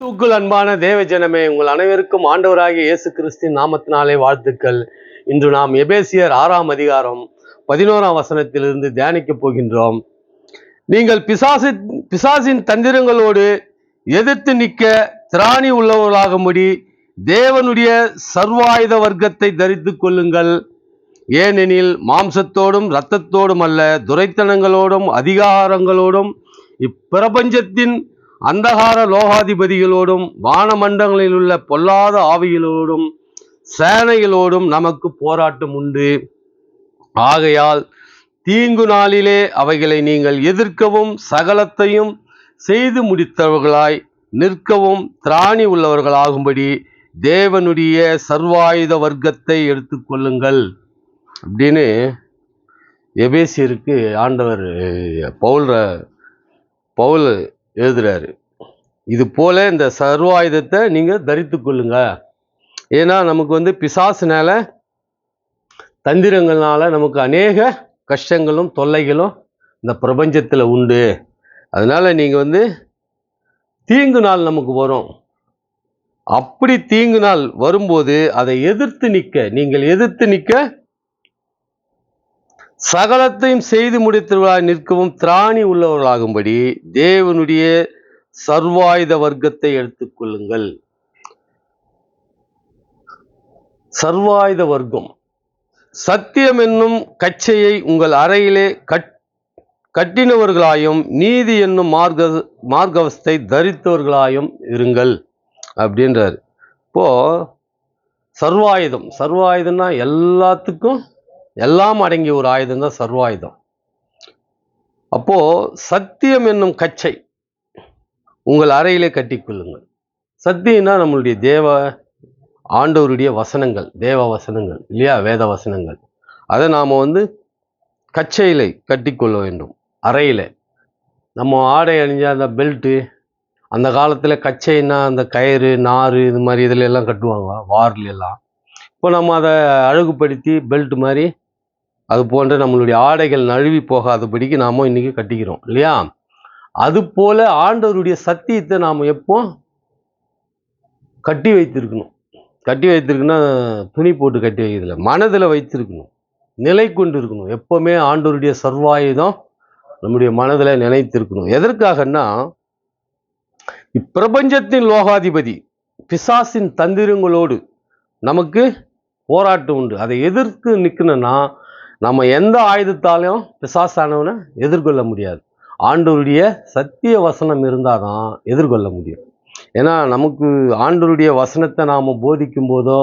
தூக்குள் அன்பான தேவ ஜனமே உங்கள் அனைவருக்கும் ஆண்டவராகிய இயேசு கிறிஸ்தின் நாமத்தினாலே வாழ்த்துக்கள். இன்று நாம் எபேசியர் ஆறாம் அதிகாரம் பதினோராம் வசனத்திலிருந்து தியானிக்கப் போகின்றோம். நீங்கள் பிசாசு பிசாசின் தந்திரங்களோடு எதிர்த்து நிற்க திராணி உள்ளவர்களாகும்படி தேவனுடைய சர்வாயுத வர்க்கத்தை தரித்து கொள்ளுங்கள். ஏனெனில் மாம்சத்தோடும் இரத்தத்தோடும் அல்ல துரைத்தனங்களோடும் அதிகாரங்களோடும் இப்பிரபஞ்சத்தின் அந்தகார லோகாதிபதிகளோடும் வானமண்டங்களில் உள்ள பொல்லாத ஆவிகளோடும் சேனைகளோடும் நமக்கு போராட்டம் உண்டு. ஆகையால் தீங்கு நாளிலே அவைகளை நீங்கள் எதிர்க்கவும் சகலத்தையும் செய்து முடித்தவர்களாய் நிற்கவும் திராணி உள்ளவர்களாகும்படி தேவனுடைய சர்வாயுத வர்க்கத்தை எடுத்துக்கொள்ளுங்கள் அப்படின்னு எபேசியருக்கு ஆண்டவர் பவுல் பவுல் எழுதுறாரு. இது போல இந்த சர்வாயுதத்தை நீங்க தரித்து கொள்ளுங்க. ஏன்னா நமக்கு வந்து பிசாசுனால தந்திரங்கள்னால நமக்கு அநேக கஷ்டங்களும் தொல்லைகளும் இந்த பிரபஞ்சத்தில் உண்டு. அதனால நீங்கள் வந்து தீங்கு நாள் நமக்கு வரும். அப்படி தீங்கு நாள் வரும்போது அதை எதிர்த்து நிற்க நீங்கள் எதிர்த்து நிற்க சகலத்தையும் செய்து முடித்தவர்களாய் நிற்கவும் திராணி உள்ளவர்களாகும்படி தேவனுடைய சர்வாயுத வர்க்கத்தை எடுத்துக்கொள்ளுங்கள் சர்வாயுத வர்க்கம். சத்தியம் என்னும் கச்சையை உங்கள் அறையிலே கட் கட்டினவர்களாயும் நீதி என்னும் மார்க்க மார்க்கவஸ்தை தரித்தவர்களாயும் இருங்கள் அப்படின்றார். இப்போ சர்வாயுதம். சர்வாயுதம்னா எல்லாத்துக்கும் எல்லாம் அடங்கிய ஒரு ஆயுதம் தான் சர்வாயுதம். அப்போது சத்தியம் என்னும் கச்சை உங்கள் அறையிலே கட்டிக்கொள்ளுங்கள் சத்தியம்னா நம்மளுடைய தேவ ஆண்டவருடைய வசனங்கள் தேவ வசனங்கள் இல்லையா? வேத வசனங்கள். அதை நாம் வந்து கச்சையிலே கட்டிக்கொள்ள வேண்டும் அறையில். நம்ம ஆடை அணிஞ்ச அந்த பெல்ட்டு அந்த காலத்தில் கச்சைன்னா அந்த கயிறு நார் இது மாதிரி இதில் எல்லாம் கட்டுவாங்க வாரில் எல்லாம் இப்போ நம்ம அதை அழகுபடுத்தி பெல்ட் மாதிரி அது போன்ற நம்மளுடைய ஆடைகள் நழுவி போகாதபடிக்கு நாம் இன்னைக்கு கட்டிக்கிறோம் இல்லையா? அது போல ஆண்டவருடைய சத்தியத்தை நாம் எப்போ கட்டி வைத்திருக்கணும். கட்டி வைத்திருக்குன்னா துணி போட்டு கட்டி வைக்கிறதுல மனதில் வைத்திருக்கணும் நிலை கொண்டு இருக்கணும் எப்போவுமே ஆண்டவருடைய சர்வாயுதம் நம்முடைய மனதில் நினைத்திருக்கணும் எதற்காகன்னா இப்பிரபஞ்சத்தின் லோகாதிபதி பிசாசின் தந்திரங்களோடு நமக்கு போராட்டம் உண்டு. அதை எதிர்த்து நிற்கணும்னா நம்ம எந்த ஆயுதத்தாலையும் பிசாசானவனை எதிர்கொள்ள முடியாது. ஆண்டவருடைய சத்திய வசனம் இருந்தால் தான் எதிர்கொள்ள முடியும். ஏன்னா நமக்கு ஆண்டவருடைய வசனத்தை நாம் போதிக்கும் போதோ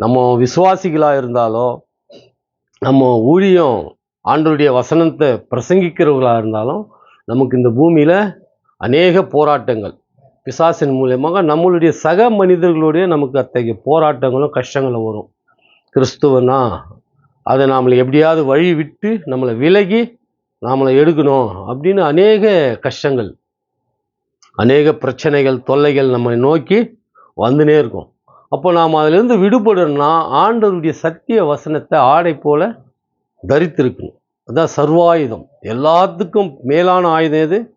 நம்ம விசுவாசிகளாக இருந்தாலோ நம்ம ஊழியம் ஆண்டவருடைய வசனத்தை பிரசங்கிக்கிறவர்களாக இருந்தாலும் நமக்கு இந்த பூமியில் அநேக போராட்டங்கள். பிசாசின் மூலியமாக நம்மளுடைய சக மனிதர்களுடைய நமக்கு அத்தகைய போராட்டங்களும் கஷ்டங்களும் வரும். கிறிஸ்துவனா அதை நம்மளை எப்படியாவது வழி விட்டு நம்மளை விலகி நாமளை எடுக்கணும் அப்படின்னு அநேக கஷ்டங்கள் அநேக பிரச்சனைகள் தொல்லைகள் நம்மை நோக்கி வந்துனே இருக்கும். அப்போ நாம் அதிலிருந்து விடுபடணும்னா ஆண்டவருடைய சத்திய வசனத்தை ஆடை போல தரித்திருக்கணும். அதுதான் சர்வாயுதம். எல்லாத்துக்கும் மேலான ஆயுதம் எது?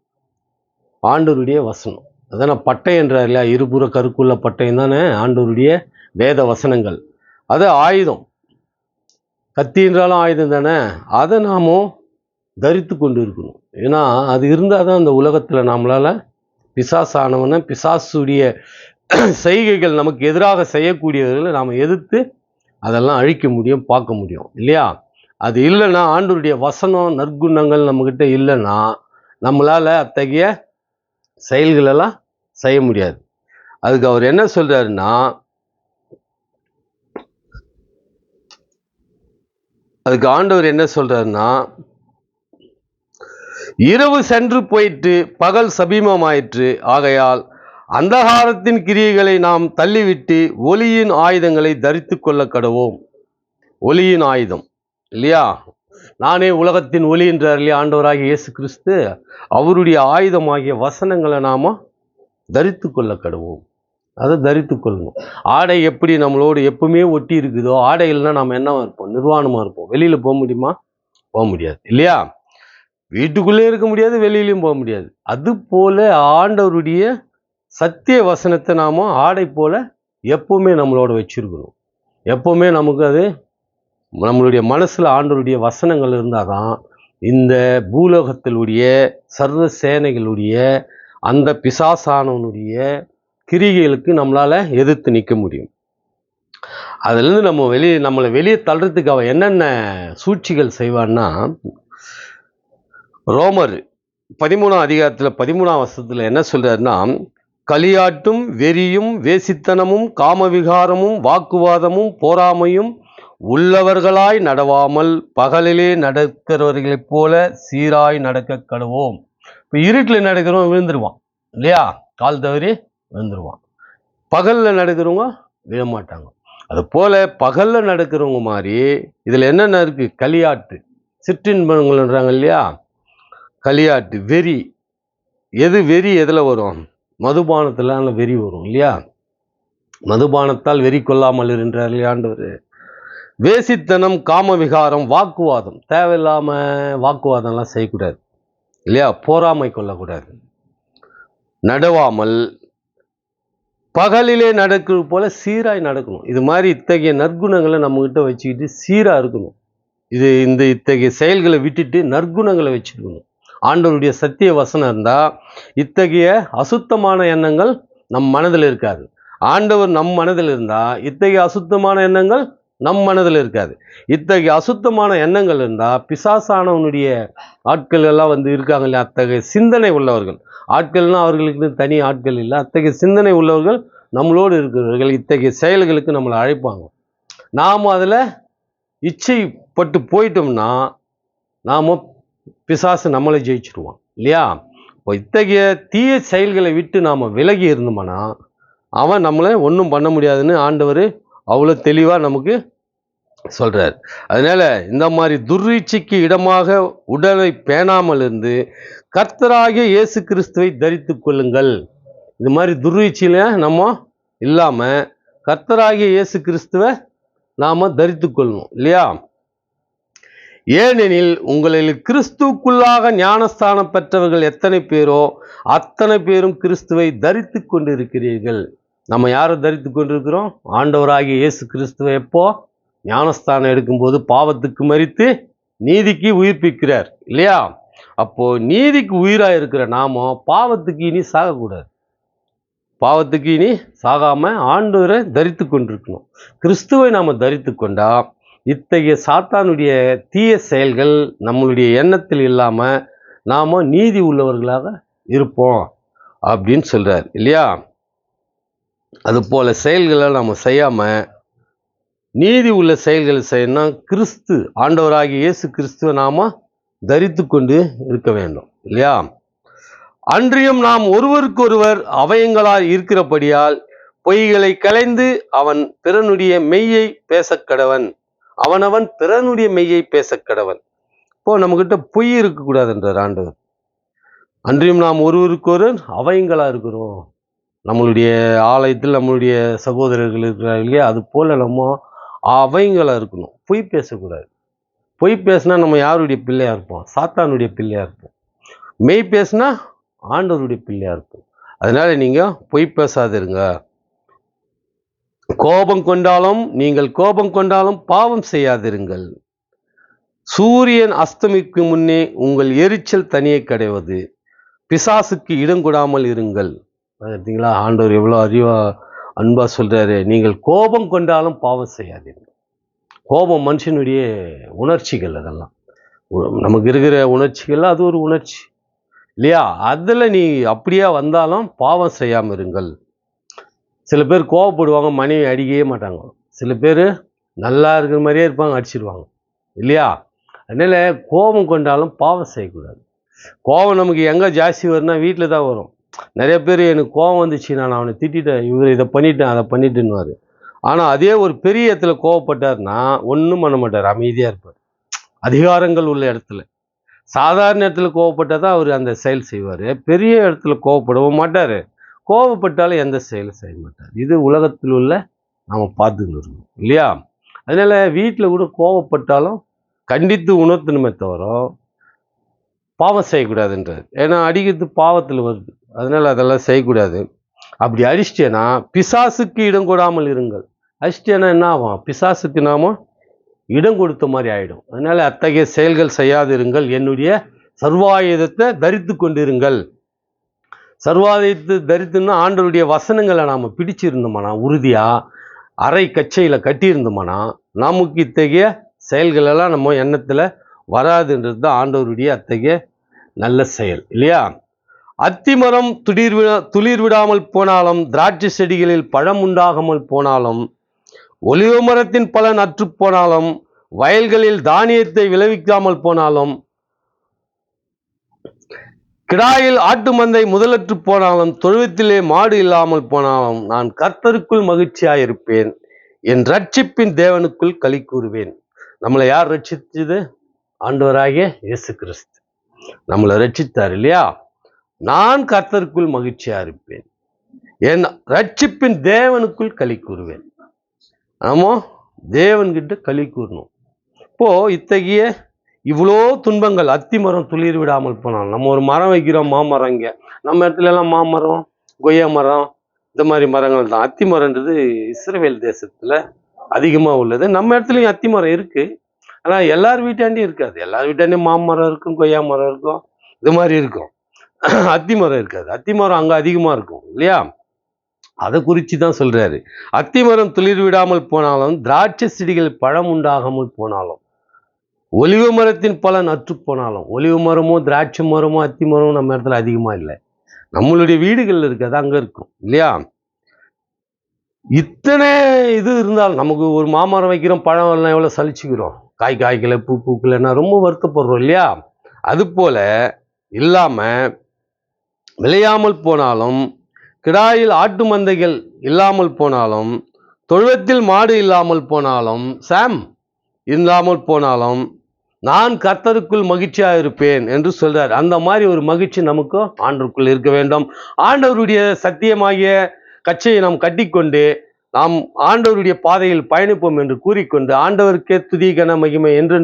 ஆண்டவருடைய வசனம். அதான் பட்டை என்றார் இல்லையா? இருபுற கருக்குள்ள பட்டயம் தானே? ஆண்டவருடைய வேத வசனங்கள். அது ஆயுதம். கத்தின்றாலும் ஆயுதம் தானே? அதை நாமும் தரித்து கொண்டு இருக்கணும் ஏன்னா அது இருந்தால் தான் அந்த உலகத்தில் நம்மளால் பிசாசானவனை பிசாசுடைய செய்கைகள் நமக்கு எதிராக செய்யக்கூடியவர்களை நாம் எதிர்த்து அதெல்லாம் அழிக்க முடியும் பார்க்க முடியும். இல்லையா? அது இல்லைன்னா ஆண்டோருடைய வசனம் நற்குணங்கள் நம்மக்கிட்ட இல்லைன்னா நம்மளால் அத்தகைய செயல்களெல்லாம் செய்ய முடியாது. அதுக்கு அவர் என்ன சொல்கிறாருன்னா அதுக்கு ஆண்டவர் என்ன சொல்றாருன்னா இரவு சென்று போயிட்டு பகல் சபீமமாயிற்று. ஆகையால் அந்தகாரத்தின் கிரியைகளை நாம் தள்ளிவிட்டு ஒளியின் ஆயுதங்களை தரித்து கொள்ள கடவோம். ஒளியின் ஆயுதம் இல்லையா? நானே உலகத்தின் ஒளி என்றார் இல்லையா? ஆண்டவராகிய இயேசு கிறிஸ்து அவருடைய ஆயுதமாகிய வசனங்களை நாம தரித்து கொள்ள கடவோம். அதை தரித்து கொள்ளணும் ஆடை எப்படி நம்மளோடு எப்பவுமே ஒட்டி இருக்குதோ ஆடை இல்லைன்னா நாம் என்னவா இருப்போம்? நிர்வாணமாக இருப்போம். வெளியில் போக முடியுமா? போக முடியாது. இல்லையா? வீட்டுக்குள்ளே இருக்க முடியாது வெளியிலையும் போக முடியாது. அது போல ஆண்டவருடைய சத்திய வசனத்தை நாம ஆடை போல எப்பவுமே நம்மளோட வச்சிருக்கணும். எப்போவுமே நமக்கு அது நம்மளுடைய மனசில் ஆண்டவருடைய வசனங்கள் இருந்தால் தான் இந்த பூலோகத்திலுடைய சர்வ சேனைகளுடைய அந்த பிசாசானவனுடைய கிரிகைகளுக்கு நம்மளால எதிர்த்து நிற்க முடியும். அதுலேருந்து நம்ம வெளியே நம்மளை வெளியே தள்ளுறதுக்கு அவன் என்னென்ன சூழ்ச்சிகள் செய்வான்னா ரோமர் பதிமூணாம் அதிகாரத்தில் பதிமூணாம் வருஷத்தில் என்ன சொல்றாருன்னா களியாட்டும் வெறியும் வேசித்தனமும் காமவிகாரமும் வாக்குவாதமும் போராமையும் உள்ளவர்களாய் நடவாமல் பகலிலே நடக்கிறவர்களைப் போல சீராய் நடக்க கடுவோம் இப்போ இருட்டில் நடக்கிறவன் விழுந்துருவான். இல்லையா? கால் தவறி விழுந்துருவான். பகலில் நடக்கிறவங்க விழமாட்டாங்க. அது போல் பகலில் நடக்கிறவங்க மாதிரி இதில் என்னென்ன இருக்குது களியாட்டு. சிற்றின்பங்கள்ன்றாங்க இல்லையா? களியாட்டு வெறி. எது வெறி எதில் வரும்? மதுபானத்தில் வெறி வரும் இல்லையா? மதுபானத்தால் வெறி கொள்ளாமல் இருன்றார் இல்லையாண்டவர் வேசித்தனம் காமவிகாரம் வாக்குவாதம். தேவையில்லாமல் வாக்குவாதம்லாம் செய்யக்கூடாது இல்லையா? போராமை கொள்ளக்கூடாது. நடவாமல் பகலிலே நடக்கிறது போல் சீராய் நடக்கணும். இது மாதிரி இத்தகைய நற்குணங்களை நம்மக்கிட்ட வச்சுக்கிட்டு சீராக இருக்கணும். இது இந்த இத்தகைய செயல்களை விட்டுட்டு நற்குணங்களை வச்சுருக்கணும் ஆண்டவருடைய சத்திய வசனம் இருந்தால் இத்தகைய அசுத்தமான எண்ணங்கள் நம் மனதில் இருக்காது. ஆண்டவர் நம் மனதில் இருந்தால் இத்தகைய அசுத்தமான எண்ணங்கள் நம் மனதில் இருக்காது. இத்தகைய அசுத்தமான எண்ணங்கள் இருந்தால் பிசாசானவனுடைய ஆட்கள் எல்லாம் வந்து இருக்காங்க இல்லையா? அத்தகைய சிந்தனை உள்ளவர்கள். ஆட்கள்னா அவர்களுக்கு தனி ஆட்கள் இல்லை. அத்தகைய சிந்தனை உள்ளவர்கள் நம்மளோடு இருக்கிறவர்கள். இத்தகைய செயல்களுக்கு நம்மளை அழைப்பாங்க. நாம் அதில் இச்சைப்பட்டு போயிட்டோம்னா நாம் பிசாசு நம்மளை ஜெயிச்சிருவான். இல்லையா? இப்போ இத்தகைய தீய செயல்களை விட்டு நாம் விலகி இருந்தோம்னா அவன் நம்மளை ஒன்றும் பண்ண முடியாதுன்னு ஆண்டவர் அவ்வளோ தெளிவாக நமக்கு சொல்கிறார் அதனால் இந்த மாதிரி துர்ரீட்சைக்கு இடமாக உடலை பேணாமல் இருந்து கர்த்தராகிய இயேசு கிறிஸ்துவை தரித்து கொள்ளுங்கள். இது மாதிரி துர்ரீட்சையில நம்ம இல்லாமல் கர்த்தராகிய இயேசு கிறிஸ்துவை நாம் தரித்து கொள்ளணும் இல்லையா? ஏனெனில் உங்களில் கிறிஸ்துவுக்குள்ளாக ஞானஸ்தானம் பெற்றவர்கள் எத்தனை பேரோ அத்தனை பேரும் கிறிஸ்துவை தரித்து கொண்டிருக்கிறீர்கள். நம்ம யாரை தரித்து கொண்டிருக்கிறோம்? ஆண்டவராகிய இயேசு கிறிஸ்துவை எப்போ? ஞானஸ்தானம் எடுக்கும்போது பாவத்துக்கு மறித்து நீதிக்கு உயிர்ப்பிக்கிறார். இல்லையா? அப்போது நீதிக்கு உயிராக இருக்கிற நாம பாவத்துக்கு இனி சாகக்கூடாது. பாவத்துக்கு இனி சாகாமல் ஆண்டவரை தரித்து கொண்டிருக்கணும். கிறிஸ்துவை நாம் தரித்து கொண்டா இத்தகைய சாத்தானுடைய தீய செயல்கள் நம்மளுடைய எண்ணத்தில் இல்லாமல் நாம் நீதி உள்ளவர்களாக இருப்போம் அப்படின்னு சொல்கிறார் இல்லையா? அதுபோல் செயல்களை நாம் செய்யாமல் நீதி உள்ள செயல்களை செய்யணும் கிறிஸ்து ஆண்டவராகிய இயேசு கிறிஸ்துவை நாம தரித்து கொண்டு இருக்க வேண்டும் இல்லையா? அன்றியும் நாம் ஒருவருக்கொருவர் அவயங்களால் இருக்கிறபடியால் பொய்களை களைந்து அவன் பிறனுடைய மெய்யை பேசக்கடவன். அவனவன் பிறனுடைய மெய்யை பேசக் கடவன் இப்போ நம்மகிட்ட பொய் இருக்கக்கூடாதுன்றார் ஆண்டவர். அன்றியும் நாம் ஒருவருக்கொருவர் அவயங்களாக இருக்கிறோம். நம்மளுடைய ஆலயத்தில் நம்மளுடைய சகோதரர்கள் இருக்கிறார்கள் இல்லையா? அது போல் நம்ம அவைங்களாக இருக்கணும். பொய் பேசக்கூடாது. பொய் பேசினா நம்ம யாருடைய பிள்ளையாக இருப்போம்? சாத்தானுடைய பிள்ளையாக இருப்போம். மெய் பேசினா ஆண்டவருடைய பிள்ளையாக இருப்போம். அதனால நீங்கள் பொய் பேசாதிருங்க. கோபம் கொண்டாலும் நீங்கள் கோபம் கொண்டாலும் பாவம் செய்யாதிருங்கள். சூரியன் அஸ்தமிக்கு முன்னே உங்கள் எரிச்சல் தனியே கிடைவது. பிசாசுக்கு இடம் கொடாமல் இருங்கள். பார்த்தீங்களா ஆண்டவர் எவ்வளோ அறிவா அன்பா சொல்றாரு. நீங்கள் கோபம் கொண்டாலும் பாவம் செய்யாதீங்க கோபம் மனுஷனுடைய உணர்ச்சிகள் அதெல்லாம். நமக்கு இருக்கிற உணர்ச்சிகள் அது ஒரு உணர்ச்சி. இல்லையா? அதில் நீ அப்படியே வந்தாலும் பாவம் செய்யாமல் இருங்கள். சில பேர் கோவப்படுவாங்க மனைவி அடிக்கவே மாட்டாங்க. சில பேர் நல்லா இருக்கிற மாதிரியே இருப்பாங்க அடிச்சிடுவாங்க இல்லையா? அதனால கோபம் கொண்டாலும் பாவம் செய்யக்கூடாது. கோபம் நமக்கு எங்கே ஜாஸ்தி வரும்னா வீட்டில் தான் வரும். நிறைய பேர் எனக்கு கோபம் வந்துச்சு நான் அவனை திட்டிட்டேன் இவர் இதை பண்ணிட்டேன் அதை பண்ணிட்டேன்னுவார். ஆனால் அதே ஒரு பெரிய இடத்துல கோவப்பட்டார்னா ஒன்றும் பண்ண மாட்டார் அமைதியாக இருப்பார். அதிகாரங்கள் உள்ள இடத்துல. சாதாரண இடத்துல கோவப்பட்டால் தான் அவர் அந்த செயல் செய்வார். பெரிய இடத்துல கோவப்படவும் மாட்டார். கோவப்பட்டாலும் எந்த செயலும் செய்ய மாட்டார். இது உலகத்தில் உள்ள நாம் பார்த்துன்னு இருக்கணும் இல்லையா? அதனால வீட்டில் கூட கோவப்பட்டாலும் கண்டித்து உணர்த்தணுமே தவிர பாவம் செய்யக்கூடாதுன்றார். ஏன்னா அடிக்கிறது பாவத்தில் வருது. அதனால் அதெல்லாம் செய்யக்கூடாது. அப்படி அழிச்சிட்டேன்னா பிசாசுக்கு இடம் கொடாமல் இருங்கள். அழிச்சிட்டேன்னா என்ன ஆகும்? பிசாசுக்கு நாம இடம் கொடுத்த மாதிரி ஆகிடும் அதனால அத்தகைய செயல்கள் செய்யாதிருங்கள். என்னுடைய சர்வாயுதத்தை தரித்து கொண்டிருங்கள். சர்வாயுதத்தை தரித்துன்னா ஆண்டருடைய வசனங்களை நாம் பிடிச்சிருந்தோமானா உறுதியாக அரை கச்சையில் கட்டியிருந்தோம்னா நமக்கு இத்தகைய செயல்களெல்லாம் நம்ம எண்ணத்தில் வராதுன்றது தான் ஆண்டவருடைய அத்தகைய நல்ல செயல். இல்லையா? அத்திமரம் துளிர் விழா துளிர் விடாமல் போனாலும் திராட்சை செடிகளில் பழம் உண்டாகாமல் போனாலும் ஒலிவ மரத்தின் பலன் அற்றுப் போனாலும் வயல்களில் தானியத்தை விளைவிக்காமல் போனாலும் கிடாயில் ஆட்டு மந்தை முதலற்று போனாலும் தொழுவத்திலே மாடு இல்லாமல் போனாலும் நான் கர்த்தருக்குள் மகிழ்ச்சியாயிருப்பேன். என் ரட்சிப்பின் தேவனுக்குள் களி கூறுவேன். நம்மளை யார் ரட்சித்தது? ஆண்டவராகிய இயேசு கிறிஸ்து. நம்மளை ரட்சித்தார் இல்லையா? நான் கர்த்தருக்குள் மகிழ்ச்சியா இருப்பேன். என் ரட்சிப்பின் தேவனுக்குள் களி கூறுவேன். ஆமோ? தேவன்கிட்ட களி கூறணும். இப்போ இத்தகைய இவ்வளோ துன்பங்கள் அத்தி மரம் துளிர் விடாமல் போனால் நம்ம ஒரு மரம் வைக்கிறோம் மாமரம் இங்கே. நம்ம இடத்துல எல்லாம் மாமரம் கொய்யா மரம் இந்த மாதிரி மரங்கள் தான். அத்தி மரம்ன்றது இஸ்ரேல் தேசத்தில் அதிகமாக உள்ளது. நம்ம இடத்துலையும் அத்தி மரம் இருக்கு. ஆனால் எல்லார் வீட்டாண்டியும் இருக்காது. எல்லார் வீட்டாண்டியும் மாமரம் இருக்கும் கொய்யா மரம் இருக்கும். இது மாதிரி இருக்கும். அத்தி மரம் இருக்காது. அத்திமரம் அங்கே அங்க அதிகமா இருக்கும் இல்லையா? அதை குறித்து தான் சொல்றாரு. அத்தி மரம் துளிர் விடாமல் போனாலும் திராட்சை செடிகள் பழம் உண்டாகாமல் போனாலும் ஒலிவ மரத்தின் பலன் அற்று போனாலும் ஒலிவ மரமோ திராட்சை மரமோ அத்தி மரமோ நம்ம இடத்துல அதிகமா இல்லை. நம்மளுடைய வீடுகள்ல இருக்கிறது அங்க இருக்கும் இல்லையா? இத்தனை இது இருந்தாலும் நமக்கு ஒரு மாமரம் வைக்கிறோம் பழம் எல்லாம் எவ்வளவு சலிச்சுக்கிறோம்? காய் காய்க்கலை பூ பூக்கலைன்னா ரொம்ப வருத்தப்படுறோம் இல்லையா? அது போல இல்லாம விளையாமல் போனாலும் கிடாயில் ஆட்டு மந்தைகள் இல்லாமல் போனாலும் தொழுவத்தில் மாடு இல்லாமல் போனாலும் சாம் இல்லாமல் போனாலும் நான் கர்த்தருக்குள் மகிழ்ச்சியாக இருப்பேன் என்று சொல்றார். அந்த மாதிரி ஒரு மகிழ்ச்சி நமக்கு ஆண்டருக்குள் இருக்க வேண்டும். ஆண்டவருடைய சத்தியமாகிய கட்சியை நாம் கட்டிக்கொண்டு நாம் ஆண்டவருடைய பாதையில் பயணிப்போம் என்று கூறிக்கொண்டு ஆண்டவருக்கே துதிகன மகிமை என்று